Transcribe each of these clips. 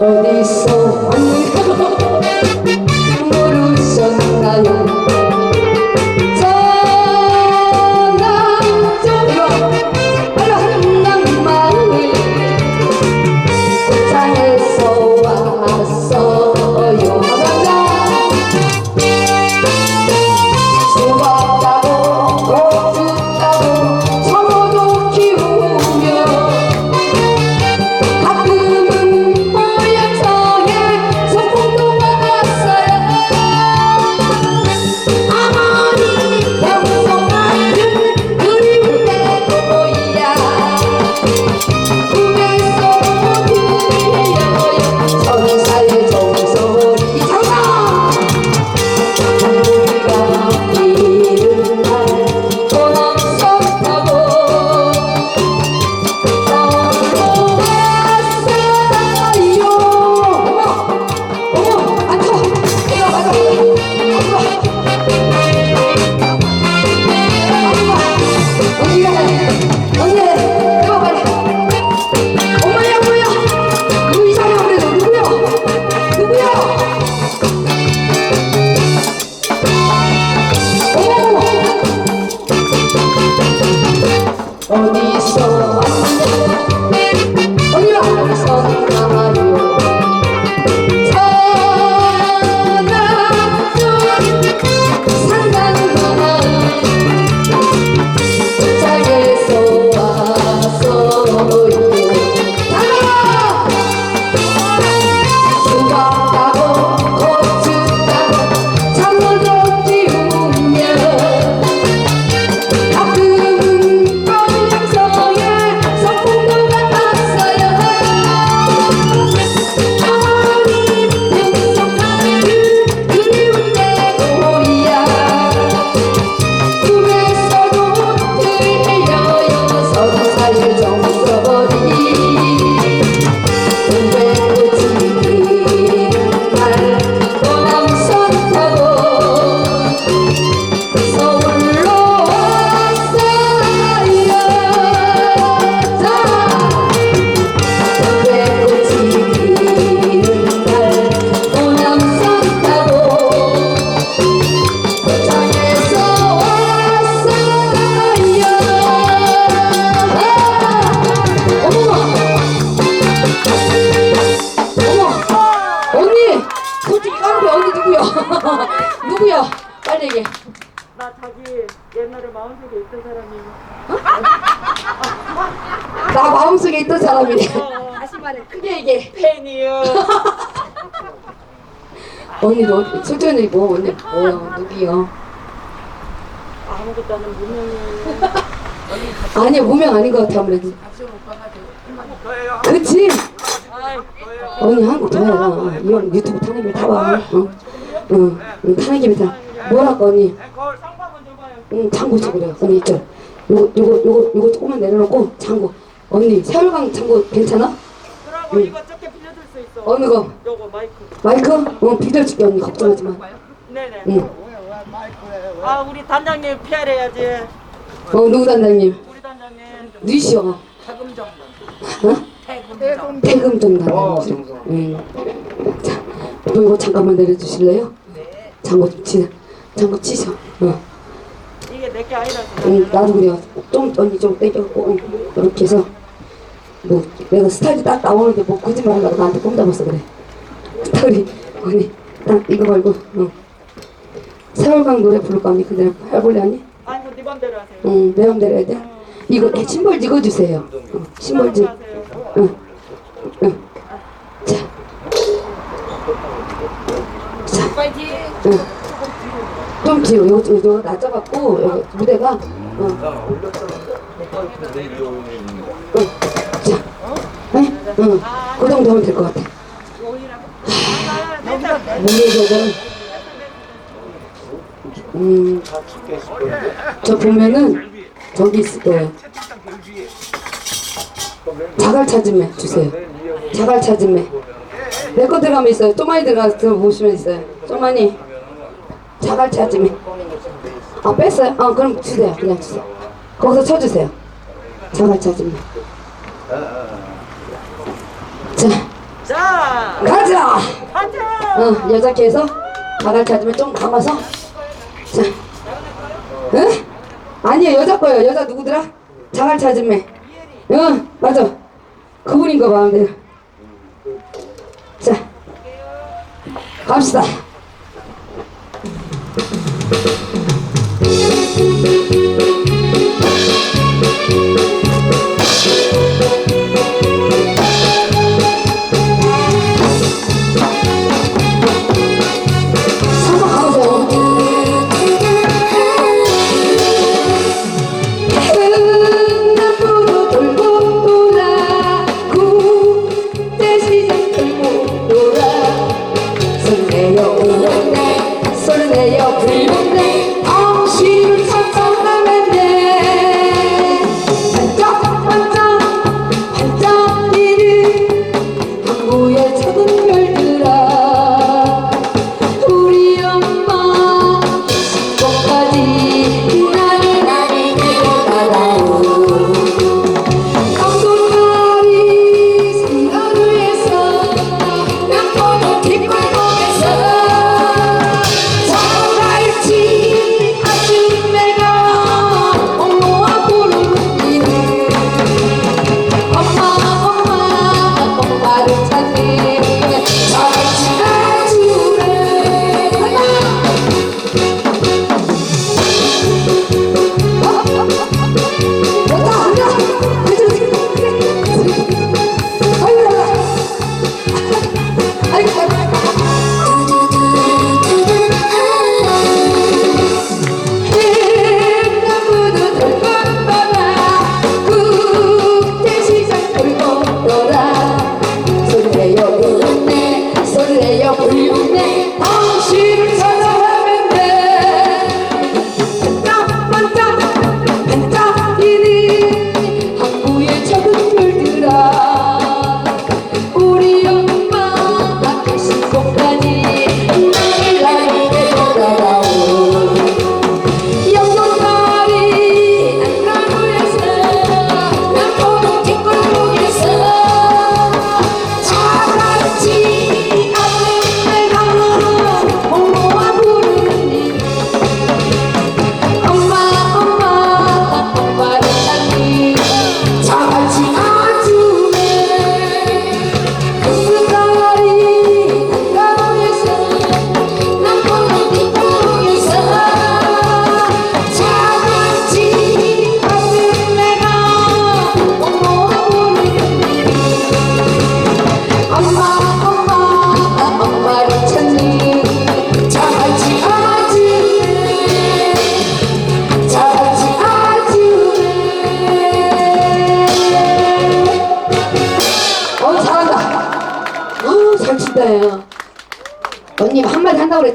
Oh, they're so. 어디 누구야 누구야 빨리 얘기해. 나 자기 옛날에 마음속에 있던 사람이. 나 마음속에 있던 사람이네 다시 말해. 크게 얘기해. 팬이요. 언니 너 솔직히 뭐 언니 뭐야 누구야 아무것도 안 하는 무명이에요. 아니야 무명 아닌 것 같아 아무래도. 그치 아이, 언니 한국 더 해라. 이런 유튜브 타는 김에 타봐. 어? 응, 응 타는 김에 타 뭐랄까 언니. 응 장구 쳐 그래 언니 있죠 요거 요거 요거 요거 조금만 내려놓고 장구 언니 세월강 장구 괜찮아? 그러고 이거 적게 빌려줄 수 있어. 어느 거? 요거 마이크. 마이크? 어 빌려줄게 언니 걱정하지 마 네네. 응. 아 우리 단장님 피하래야지. 어 누구 단장님? 우리 단장님. 누이시여 어? 태금 정단 응. 자, 또 이거 잠깐만 내려주실래요? 장구 좀 치, 장구 치셔 어. 이게 내게 아니라서. 응, 나도 그래요. 좀 언니 좀 땡겨갖고 응, 이렇게 해서 뭐 내가 스타일이 딱 나오는데 뭐 거짓말하려고 나한테 꼼 잡았어 그래. 스타일이 언니 딱 이거 말고 어. 세월강 노래 부를까 언니 그대로 해볼래 언니? 아이고 네 맘대로 하세요. 응, 내 맘대로 해야 돼. 이거 내 심벌 찍어주세요. 어, 심벌 찍. 응. 자, 자, 파이팅. 응. 좀 뒤로 이거 이거 낮아갖고 여기 무대가 어. 응. 자, 응, 응. 그 정도 하면 될 것 같아. 무대적은 음, 저 보면은 저기 있을 거예요. 자갈 찾음매 주세요. 자갈 찾음매. 내거 들어가면 있어요. 좀 많이 들어가서 보시면 있어요. 좀 많이. 자갈 찾음매. 아 뺐어요? 아 그럼 주세요. 그냥 주세요. 거기서 쳐주세요. 자갈 찾음매. 자 자, 가자. 파이팅. 어, 여자 캐서 자갈 찾으면 좀 감아서 자 응? 아니야 여자 거예요 여자 누구더라? 자갈 찾으면 응 맞아 그분인 거 마음대로 자 갑시다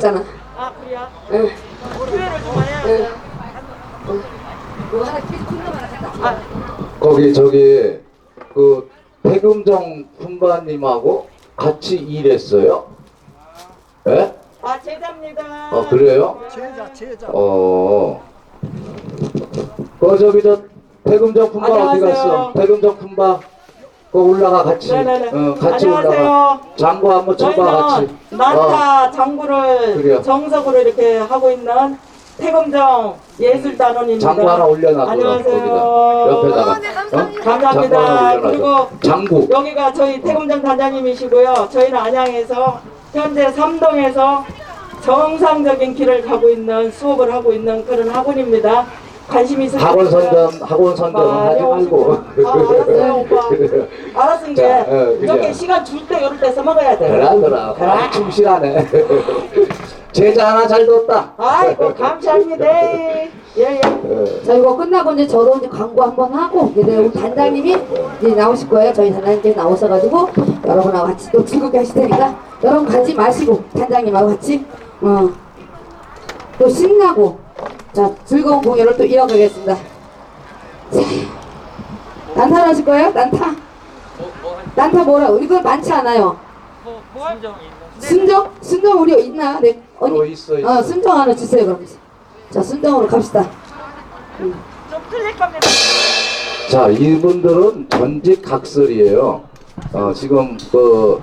그랬잖아. 아 그래요? 응. 기회를 좀. 응. 이거 하나 계속 큰 하나 갖다. 아, 거기 저기 그 태금정 품바님하고 같이 일했어요? 예? 아 제자입니다. 어 그래요? 제자 제자 어. 그 저기 저 태금정 품바 어디 안녕하세요. 갔어? 태금정 품바 그 올라가 같이. 네네네. 어, 같이 안녕하세요. 올라가. 장구 한번 쳐봐 같이. 저희는 난타 장구를 그래요. 정석으로 이렇게 하고 있는 태금정 예술단원입니다. 장구 하나 올려놔. 안녕하세요. 옆에다가. 어? 장구 하나 감사합니다. 올려놔줘. 그리고 장구. 여기가 저희 태금정 단장님이시고요. 저희는 안양에서 현재 삼동에서 정상적인 길을 가고 있는 수업을 하고 있는 그런 학원입니다. 관심 있으신 학원 선전 학원 선전 하지 말고. 아, 알았어요, 오빠. 그래요. 알았은 자, 게 어, 그냥. 저렇게 시간 줄때 이럴 때 써먹어야 돼요. 그라 그라 그래. 충실하네 제자 하나 잘 뒀다 아이고 감사합니다. 예 예. 어, 자 이거 끝나고 이제 저도 이제 광고 한번 하고 이제 우리 단장님이 이제 나오실 거예요. 저희 단장님께서 나오셔가지고 여러분하고 같이 또 즐겁게 하실 테니까 여러분 가지 마시고 단장님하고 같이 어 또 신나고 자 즐거운 공연을 또 이어가겠습니다. 자, 난타 하실 거예요? 난타? 난타 뭐라고? 이거 많지 않아요. 순정? 순정 우리 있나? 네또 언니 있어 있어 어 순정 하나 주세요 그럼. 자 순정으로 갑시다. 좀 틀릴 겁니다. 자 이분들은 전직 각설이에요 어, 지금 그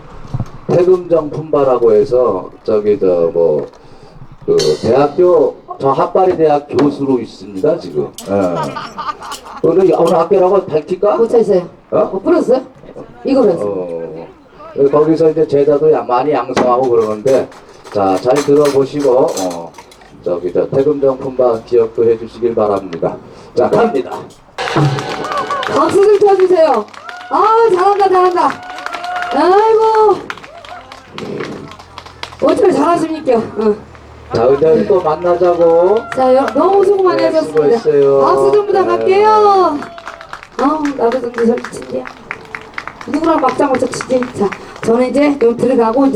태금정 품바라고 해서 저기 저뭐그 대학교 저 핫바리 대학 교수로 있습니다 지금 예. 오늘 어느 학교라고 밝힐까? 못 찾으세요. 어? 어, 풀었어요? 이거 풀었어요. 어, 거기서 이제 제자도 야- 많이 양성하고 그러는데 자 잘 들어보시고 어, 저기 저 태금정 품바 기억도 해주시길 바랍니다. 자 갑니다. 박수 좀 쳐주세요. 아, 잘한다, 잘한다. 아이고. 어떻게 잘하십니까? 어. 자 은정이 또 만나자고. 자, 여, 너무 수고 많이 네, 하셨습니다. 수고했어요. 박수 좀 네. 부탁할게요. 아, 나도 좀 친대요. 누구랑 막장 치지? 자, 저는 이제 좀 들어가고 이제